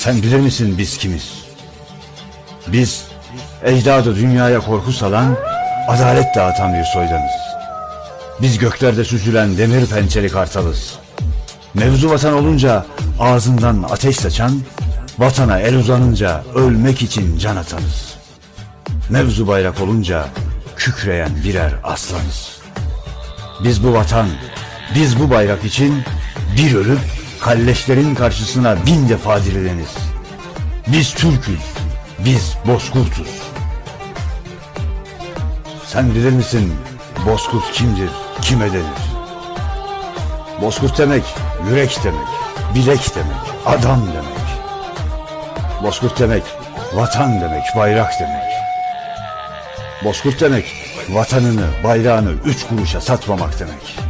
Sen bilir misin biz kimiz? Biz ecdadı dünyaya korku salan, adalet dağıtan bir soydanız. Biz göklerde süzülen demir pençeli kartalız. Mevzu vatan olunca ağzından ateş saçan, vatana el uzanınca ölmek için can atarız. Mevzu bayrak olunca kükreyen birer aslanız. Biz bu vatan, biz bu bayrak için bir ölüp kalleşlerin karşısına bin defa dirileniz. Biz Türk'üz, biz Bozkurt'uz. Sen bilir misin Bozkurt kimdir, kime denir? Bozkurt demek, yürek demek, bilek demek, adam demek. Bozkurt demek, vatan demek, bayrak demek. Bozkurt demek, vatanını, bayrağını üç kuruşa satmamak demek.